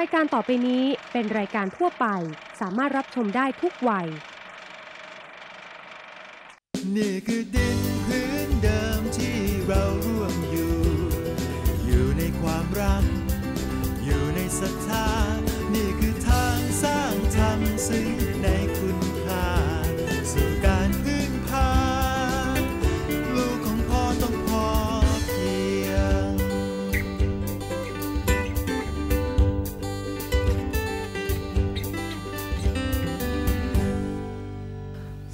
รายการต่อไปนี้เป็นรายการทั่วไป สามารถรับชมได้ทุกวัย นี่คือดินพื้นเดิมที่เราร่วมอยู่ อยู่ในความรัก อยู่ในศรัทธา นี่คือทางสร้างธรรมซึ่ง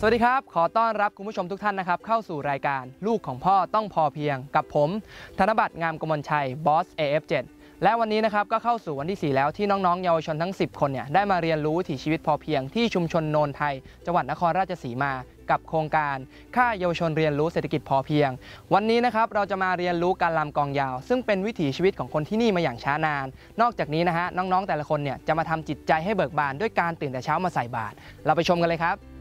วัสดีครับ ขอต้อนรับคุณผู้ชมทุกท่านนะครับ เข้าสู่รายการลูกของพ่อต้องพอเพียงกับผม ธนบัตรงามกมลชัยบอส AF7 และวันนี้นะครับก็เข้าสู่วันที่ 4 แล้วที่น้องๆ เยาวชนทั้ง 10 คนเนี่ยได้มาเรียนรู้วิถีชีวิตพอเพียงที่ชุมชนโนนไทย จังหวัดนครราชสีมากับโครงการค่าเยาวชนเรียนรู้เศรษฐกิจพอเพียง วันนี้นะครับเราจะมาเรียนรู้การลำกองยาว ซึ่งเป็นวิถีชีวิตของคนที่นี่มาอย่างช้านาน นอกจากนี้นะฮะน้องๆแต่ละคนเนี่ยจะมาทำจิตใจให้เบิกบานด้วยการตื่นแต่เช้ามาใส่บาตรเราไปชมกันเลยครับ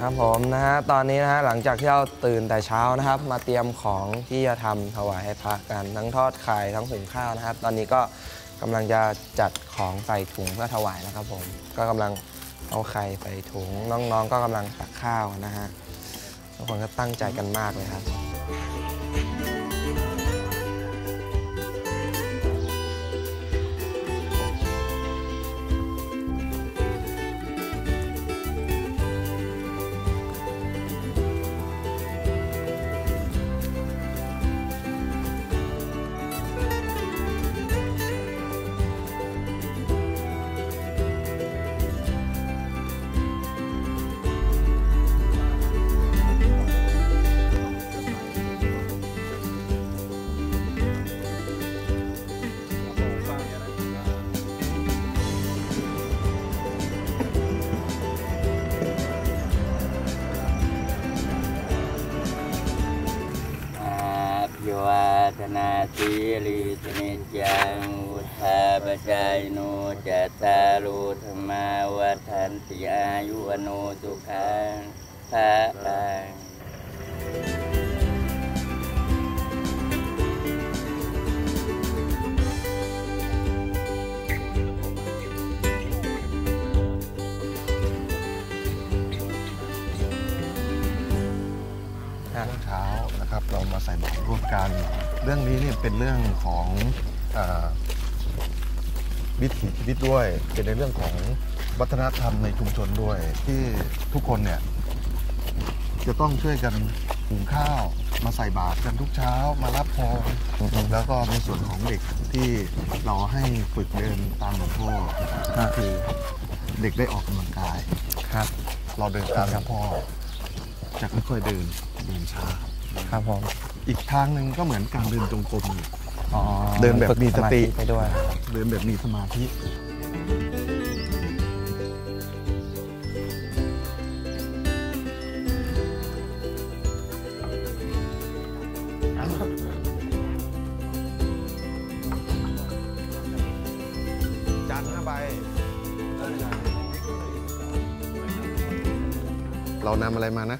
ครับผมนะฮะตอนนี้นะฮะหลังจากที่เราตื่นแต่เช้านะครับ มาเตรียมของที่จะทำถวายให้พระกันทั้งทอดไข่ทั้งหุงข้าวนะครับ ตอนนี้ก็กำลังจะจัดของใส่ถุงเพื่อถวายนะครับผมก็กำลังเอาไข่ใส่ถุงน้องๆ ก็กำลังตักข้าวนะฮะทุกคนก็ตั้งใจกันมากเลยครับ ปีลิสนิจังอุทาปจายโนจัตตารุธรรมาวัฏันติอายุวโนสุขังพระ เรื่องนี้เนี่ยเป็นเรื่องของเออวิถีชีวิตด้วย เป็นในเรื่องของวัฒนธรรมในชุมชนด้วย ที่ทุกคนเนี่ยจะต้องช่วยกันหุงข้าวมาใส่บาตรกันทุกเช้ามารับพรแล้วก็ในส่วนของเด็กที่เราให้ฝึกเดินตามหลวงพ่อก็คือเด็กได้ออกกำลังกายครับ เราเดินตามหลวงพ่อจะค่อยๆเดินเดินช้าครับผม อีกทางหนึ่งก็เหมือนการเดินจงกรมอยู่ อ๋อเดินแบบมีสติไปด้วย เดินแบบมีสมาธิ จานห้าใบ เรานำอะไรมานะ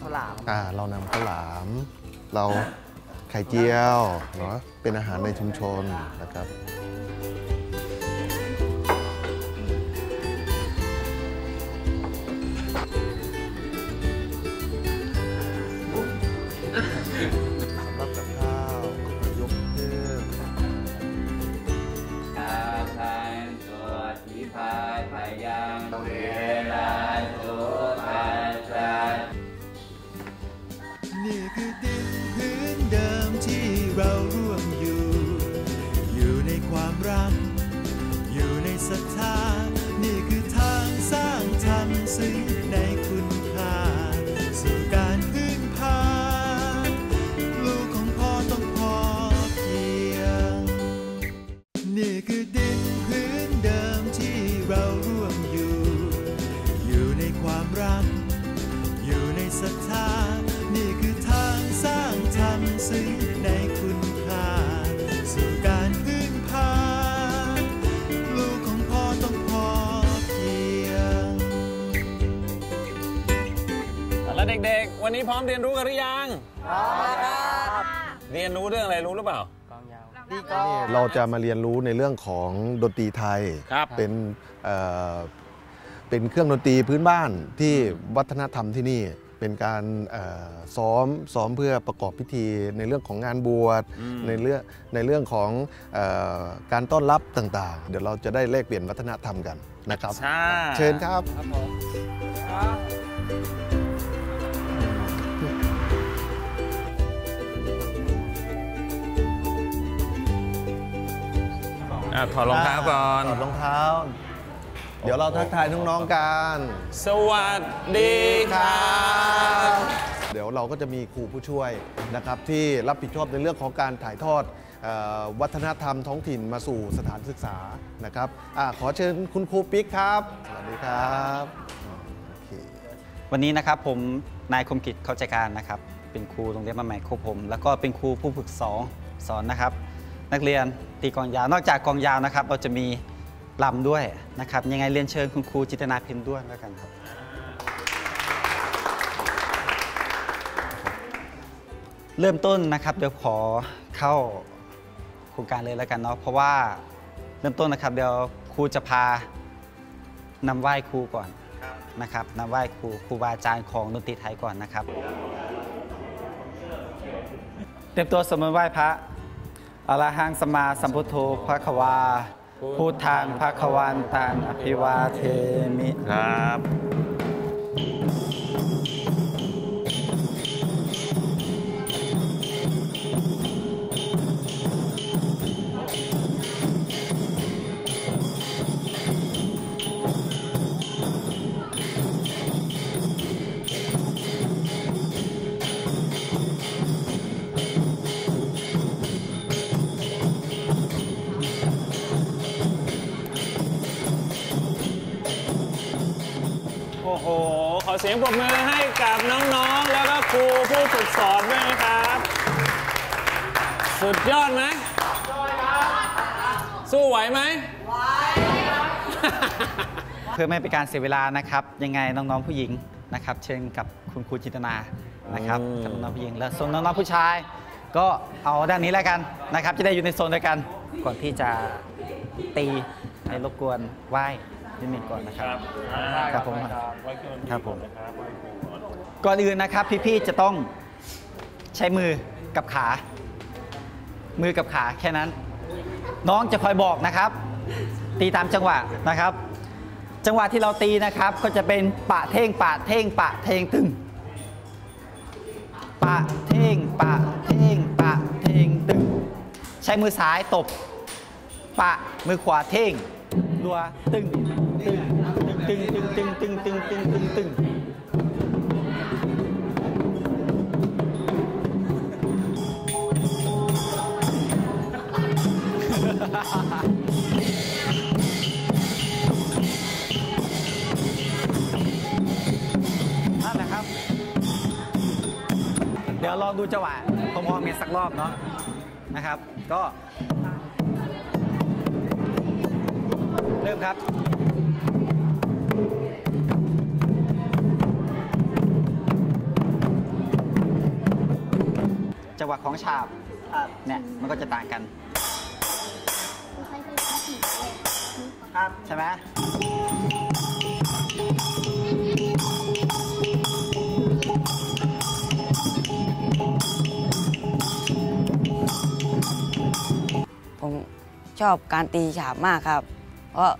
ข้าวหลาม อ่า เรานำข้าวหลาม เราไข่เจียวเนาะเป็นอาหารในชุมชนนะครับ พร้อมเรียนรู้กันหรือยังพร้อมครับเรียนรู้เรื่องอะไรรู้หรือเปล่านี่เราจะมาเรียนรู้ในเรื่องของดนตรีไทยครับเป็นเอ่อเป็นเครื่องดนตรีพื้นบ้านที่วัฒนธรรมที่นี่เป็นการเอ่อซ้อมซ้อมเพื่อประกอบพิธีในเรื่องของงานบวชอืมในเรื่องในเรื่องของเออการต้อนรับต่างๆ เดี๋ยวเราจะได้แลกเปลี่ยนวัฒนธรรมกันนะครับใช่เชิญครับ อะถอดรองเท้าก่อน ถอดรองเท้า เดี๋ยวเราทักทายน้องๆกัน สวัสดีครับ เดี๋ยวเราก็จะมีครูผู้ช่วยนะครับที่รับผิดชอบในเรื่องของการถ่ายทอดเออวัฒนธรรมท้องถิ่นมาสู่สถานศึกษานะครับอะขอเชิญคุณครูปิ๊กครับ สวัสดีครับโอเควันนี้นะครับผมนายคมกิจเข้าใจการนะครับ เป็นครูโรงเรียนบ้านใหม่โคกผม แล้วก็เป็นครูผู้ฝึกสอนสอนนะครับ นักเรียนตีกองยาว นอกจากกองยาวนะครับ เราจะมีลำด้วยนะครับ ยังไงเรียนเชิญคุณครูจิตนาเพ็ญด้วยแล้วกันครับเริ่มต้นนะครับเดี๋ยวขอเข้าโครงการเลยแล้วกันเนาะเพราะว่าเริ่มต้นนะครับ เดี๋ยวครูจะพานำไหว้ครูก่อนนะครับนำไหว้ครูครูบาอาจารย์ของดนตรีไทยก่อนนะครับ เตรียมตัวสวดมต์ไหว้พระ อรหังสมาสัมพุทโธพระควาพุทธังพระควันตังอภิวาเทมิครับ โอ้โห ขอเสียงปรบมือให้กับน้องๆ แล้วก็ครูผู้ฝึกสอนด้วยนะครับ สุดยอดไหมสู้ไหวไหมเพื่อไม่ให้เป็นการเสียเวลานะครับ ยังไงน้องๆผู้หญิงนะครับ เชิญกับคุณครูจินตนานะครับอืมกับน้องๆผู้หญิงแล้วส่วนน้องๆผู้ชาย ก็เอาด้านนี้แล้วกันนะครับ จะได้อยู่ในโซนเดียวกันก่อนที่จะตีให้รบกวนไหว้ นิดหนึ่งก่อนนะครับครับผมครับผมก่อนอื่นนะครับพี่ๆจะต้องใช้มือกับขา มือกับขาแค่นั้น น้องจะคอยบอกนะครับ ตีตามจังหวะนะครับ จังหวะที่เราตีนะครับ ก็จะเป็นปะเท่งปะเท่งปะเท่งตึงปะเท่งปะเท่งปะเท่งตึงใช้มือซ้ายตบ ปะมือขวาเท่งรัวตึง ตึงตึงตึงตึงตึงตึงตึงตึงตึงนั่นแหละครับ เดี๋ยวลองดูจังหวะพร้อมๆกันสักรอบเนาะนะครับ ก็ เริ่มครับ งหวะของฉาบเนี่ยมันก็จะต่างกันครับใช่ไหมผมชอบการตีฉาบมากครับ เพราะ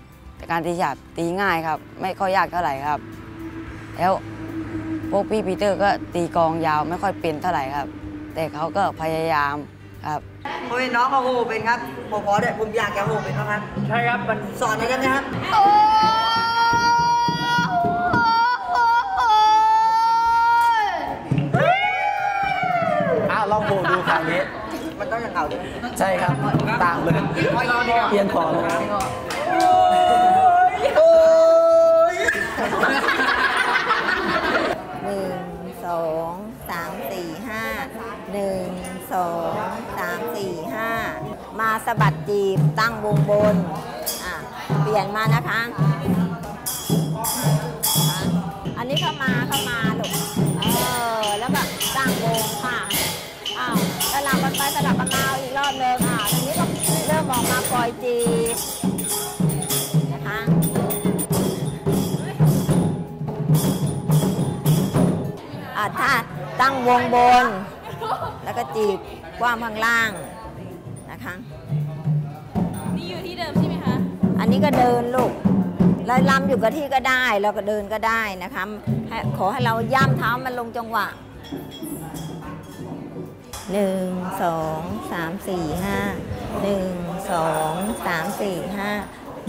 การตีฉาบตีง่ายครับ ไม่ค่อยยากเท่าไหร่ครับ แล้วพวกพี่ปีเตอร์ก็ตีกลองยาวไม่ค่อยเป็นเท่าไหร่ครับ่เขาก็พยายามครับผมเห็นน้องเขาโหเป็นครับผมขอเด็ผมอยากจะโหเป็นนะครับ ใช่ครับมันสอนอยได้ไหมครับอ้าวลองโหดูคราวนี้ มันต้องอย่างเขาเลยใช่ครับต่ามเลยเอียงคอเลยโอ้ยหนึ่งสองสามสี่ห้า หนึ่งสองสามสี่ห้ามาสะบัดจีบตั้งวงบนอะเปลี่ยนมานะคะ อันนี้เข้ามาเข้ามาลูกเออแล้วแบบตั้งวงค่ะอ้าวสลับกันไปสลับกันมาอีกรอบนึงอะตอนนี้ก็เริ่มมองมาปล่อยจีบนะคะอะถ้าตั้งวงบน ก็จีบกว้างข้างล่างนะคะ นี่อยู่ที่เดิมใช่ไหมคะ อันนี้ก็เดินลูกเราลำอยู่กับที่ก็ได้เราก็เดินก็ได้นะคะให้ขอให้เราย่ำเท้ามันลงจังหวะหนึ่งสองสามสี่ห้าหนึ่งสองสามสี่ห้า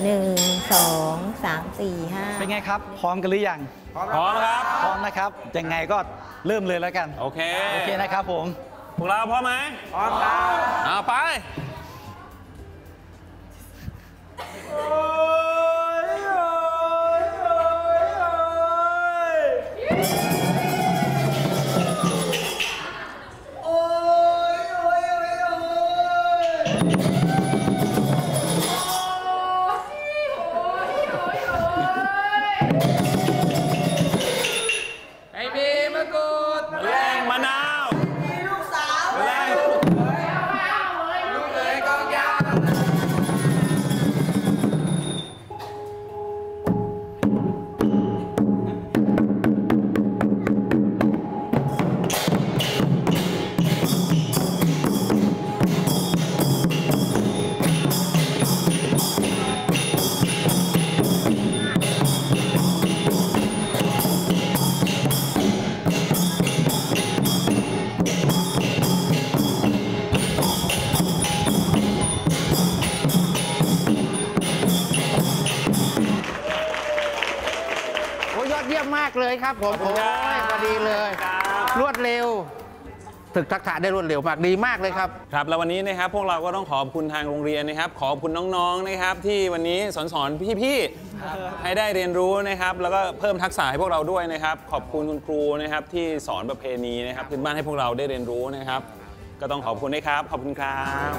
หนึ่งสองสามสี่ห้าเป็นไงครับ พร้อมกันหรือยังพร้อมครับ พร้อมนะครับยังไงก็เริ่มเลยแล้วกัน โอเค โอเคนะครับผม พวกเราพร้อมไหมพร้อมครับเอาไปไครับผมโอ้ยพอดีเลย รวดเร็วถึกทักษะได้รวดเร็วมากดีมากเลยครับครับ แล้ววันนี้นะครับพวกเราก็ต้องขอบคุณทางโรงเรียนนะครับ ขอบคุณน้องๆนะครับ ที่วันนี้สอนสอนพี่ๆให้ได้เรียนรู้นะครับ แล้วก็เพิ่มทักษะให้พวกเราด้วยนะครับ ขอบคุณคุณครูนะครับ ที่สอนประเพณีนะครับพื้นบ้านให้พวกเราได้เรียนรู้นะครับ ก็ต้องขอบคุณนะครับ ขอบคุณครับ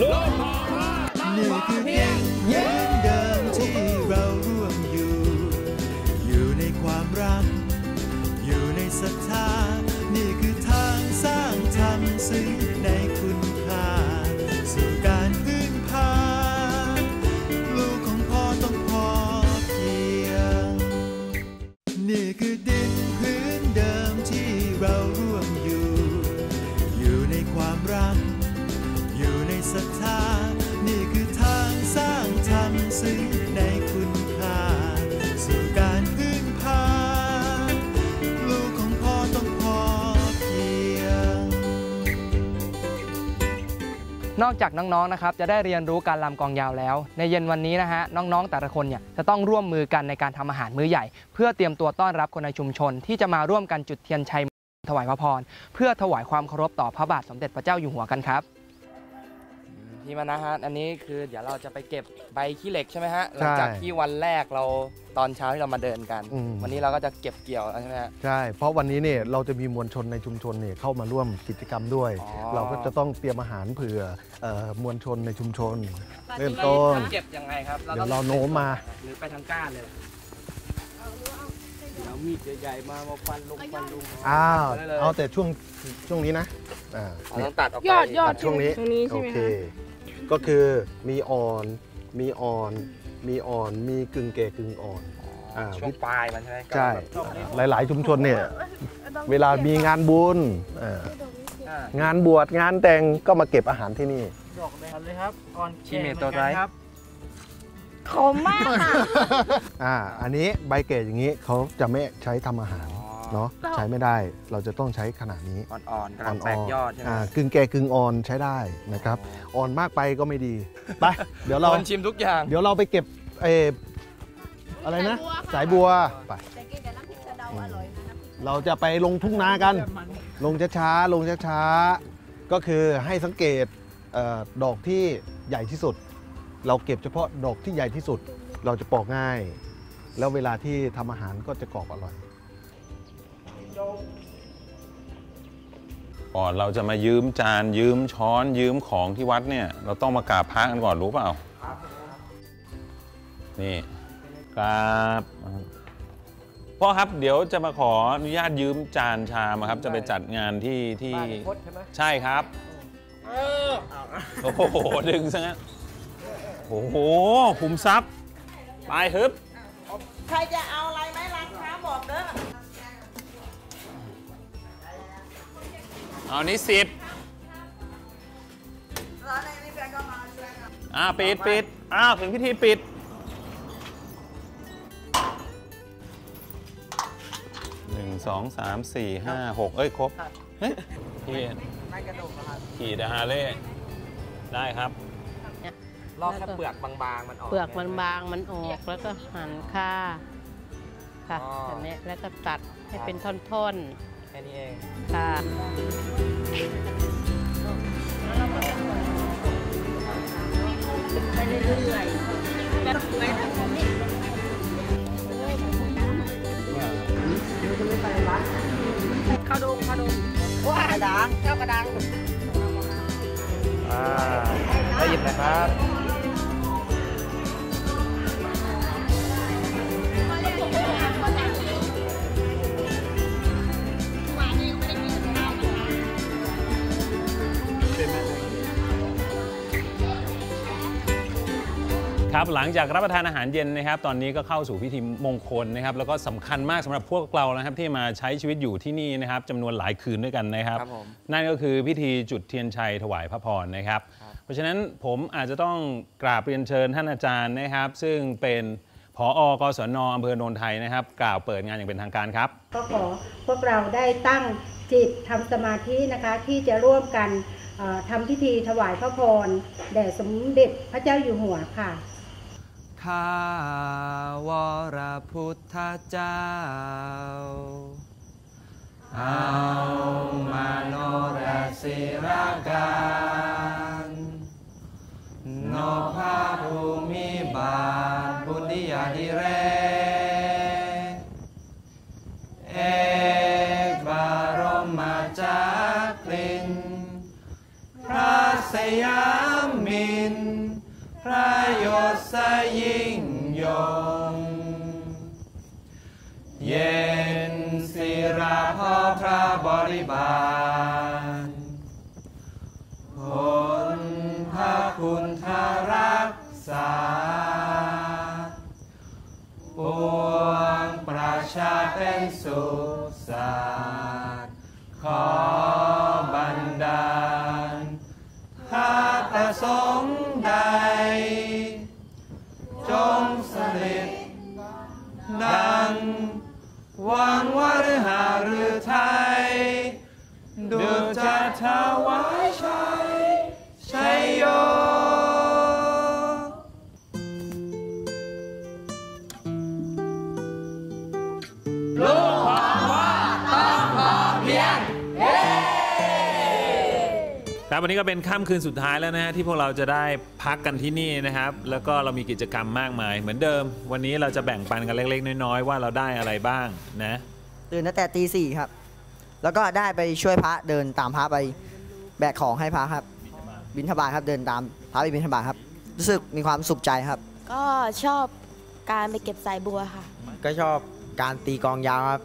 ลูกนี่คือเด็กเหมือนเดิ ในอกจากน้องๆนะครับจะได้เรียนรู้การลำกองยาวแล้ว ในเย็นวันนี้นะฮะน้องๆแต่ละคนเนี่ยจะต้องร่วมมือกันในการทำอาหารมื้อใหญ่ เพื่อเตรียมตัวต้อนรับคนในชุมชน ที่จะมาร่วมกันจุดเทียนชัยถวายพระพร เพื่อถวายความเคารพต่อพระบาทสมเด็จพระเจ้าอยู่หัวกันครับ พี่มานะฮะ อันนี้คือเดี๋ยวเราจะไปเก็บใบขี้เหล็กใช่ไหมฮะ หลังจากที่วันแรกเราตอนเช้าที่เรามาเดินกัน อืม วันนี้เราก็จะเก็บเกี่ยวแล้วใช่ไหมฮะ ใช่ เพราะวันนี้เนี่ยเราจะมีมวลชนในชุมชนเนี่ยเข้ามาร่วมกิจกรรมด้วย อ๋อ เราก็จะต้องเตรียมอาหารเผื่อเอ่อมวลชนในชุมชน เริ่มต้น เก็บยังไงครับเดี๋ยวเราโน้มมา หรือไปทางก้านเลยเอามีดใหญ่ๆมามาฟันลุงฟันลุงอ้าวได้เลย เอาแต่ช่วงช่วงนี้นะอ่าอ๋อต้องตัดออกไปยอดยอดตัดช่วงนี้ตรงนี้ใช่ไหมโอเค คะ ก็คือมีอ่อน มีอ่อน มีอ่อน มีกึ่งแก่กึ่งอ่อนอ่าช่วงปลายมันใช่ไหมใช่ หลาย ๆ ชุมชนเนี่ย เวลามีงานบุญเอ่ออ่างานบวชงานแต่งก็มาเก็บอาหารที่นี่ดอกเลยครับก่อนชีเมตตัวไรครับขมมากค่ะอ่าอันนี้ใบเกตอย่างนี้เขาจะไม่ใช้ทำอาหาร เนาะใช้ไม่ได้เราจะต้องใช้ขนาดนี้อ่อนๆกำลังแตกยอดใช่ไหมอ่ากึ่งแก่กึ่งอ่อนใช้ได้นะครับอ่อนมากไปก็ไม่ดีไปเดี๋ยวเราคนชิมทุกอย่าง เดี๋ยวเราไปเก็บเอออะไรนะ สายบัวไปเราจะไปลงทุ่งนากัน ลงช้าๆลงช้าๆก็คือให้สังเกตเออดอกที่ใหญ่ที่สุด เราเก็บเฉพาะดอกที่ใหญ่ที่สุด เราจะปอกง่าย แล้วเวลาที่ทำอาหารก็จะกรอบอร่อย ก่อนเราจะมายืมจานยืมช้อนยืมของที่วัดเนี่ย เราต้องมากราบพระกันก่อนรู้เปล่านี่กราบพ่อครับเดี๋ยวจะมาขออนุญาตยืมจานชามอะครับ จะไปจัดงานที่ที่บ้านในพจน์ใช่ไหมใช่ครับโอ้โหดึงซะงั้นโอ้โหขุมทรัพย์ไปฮึบใครจะเอาอะไร เอานี้สิบร้านไหนไม่แฟนก็มาช่วยกันอ่าปิดปิดอ้าวถึงพิธีปิด หนึ่งสองสามสี่ห้าหกเอ้ย ครบเฮ้ยพี่ไม่กระดกนะครับขี่ดาฮาเล่ได้ครับลอกแค่เปลือกบางๆ มันออกเปลือกมันบางมันออกแล้วก็หั่นค่าค่ะอ๋อแบบนี้แล้วก็ตัดให้เป็นท่อน แค่นี้เองๆค่ะไปเรื่อยๆก็สวยทั้งนี้ข้าวดงข้าวดงว้ากระดังข้าวกระดังอ่าได้ยินนะครับ ครับหลังจากรับประทานอาหารเย็นนะครับ ตอนนี้ก็เข้าสู่พิธีมงคลนะครับ แล้วก็สำคัญมากสำหรับพวกเรานะครับ ที่มาใช้ชีวิตอยู่ที่นี่นะครับจำนวนหลายคืนด้วยกันนะครับครับผมนั่นก็คือพิธีจุดเทียนชัยถวายพระพรนะครับ เพราะฉะนั้นผมอาจจะต้องกราบเรียนเชิญท่านอาจารย์นะครับ ซึ่งเป็นผออกศนอำเภอโนนไทยนะครับ กล่าวเปิดงานอย่างเป็นทางการครับก็ขอพวกเราได้ตั้งจิตทำสมาธินะคะที่จะร่วมกันเอ่อทำพิธีถวายพระพรแด่สมเด็จพระเจ้าอยู่หัวค่ะ ข้าวรพุทธเจ้าเอา ครับวันนี้ก็เป็นค่ำคืนสุดท้ายแล้วนะฮะที่พวกเราจะได้พักกันที่นี่นะครับ แล้วก็เรามีกิจกรรมมากมาย เหมือนเดิม วันนี้เราจะแบ่งปันกันเล็กๆ น้อยๆ ว่าเราได้อะไรบ้างนะตื่นตั้งแต่ตีสี่ครับ แล้วก็ได้ไปช่วยพระเดินตามพระไปแบกของให้พระครับ บิณฑบาตครับเดินตามพระไปบิณฑบาตครับ รู้สึกมีความสุขใจครับ ก็ชอบการไปเก็บสายบัวค่ะ ก็ชอบการตีกลองยาวครับ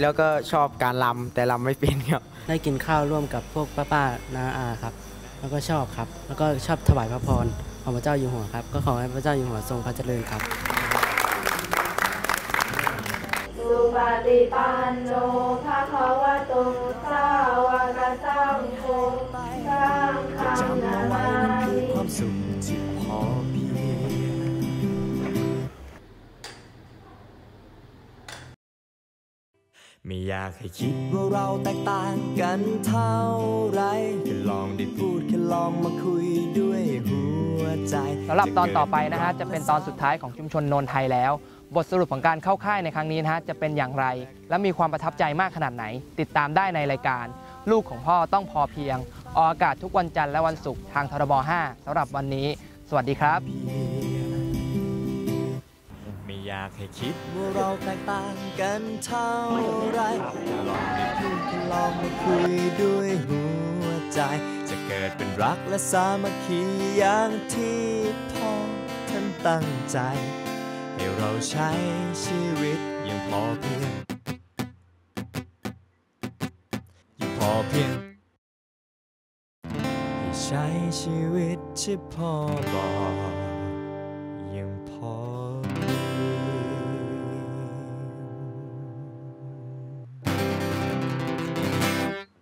แล้วก็ชอบการลำแต่ลำไม่เป็นครับ ได้กินข้าวร่วมกับพวกป้าป้าๆนาอาครับ แล้วก็ชอบครับ แล้วก็ชอบถวายพระพรของพระเจ้าอยู่หัวครับ ก็ขอให้พระเจ้าอยู่หัวทรงพระเจริญครับ สุปฏิปันโนภะคะวะโต ไม่อยากให้คิดว่าเราแตกต่างกันเท่าไรแค่ลองได้พูดแค่ลองมาคุยด้วยหัวใจสำหรับตอนต่อไปนะฮะจะเป็นตอนสุดท้ายของชุมชนโนนไทยแล้ว บทสรุปของการเข้าค่ายในครั้งนี้นะฮะจะเป็นอย่างไร และมีความประทับใจมากขนาดไหน ติดตามได้ในรายการ ลูกของพ่อต้องพอเพียง ออกอากาศทุกวันจันทร์และวันศุกร์ทางทรบ5สำหรับวันนี้ สวัสดีครับ อยากให้คิดว่าเราแตกต่างกันเท่าไรลองได้พูดลองมาคุยด้วยหัวใจ จะเกิดเป็นรักและสามัคคีอย่างที่พ่อท่านตั้งใจ ให้เราใช้ชีวิตอย่างพอเพียงอย่างพอเพียงให้ใช้ชีวิตที่พ่อบอก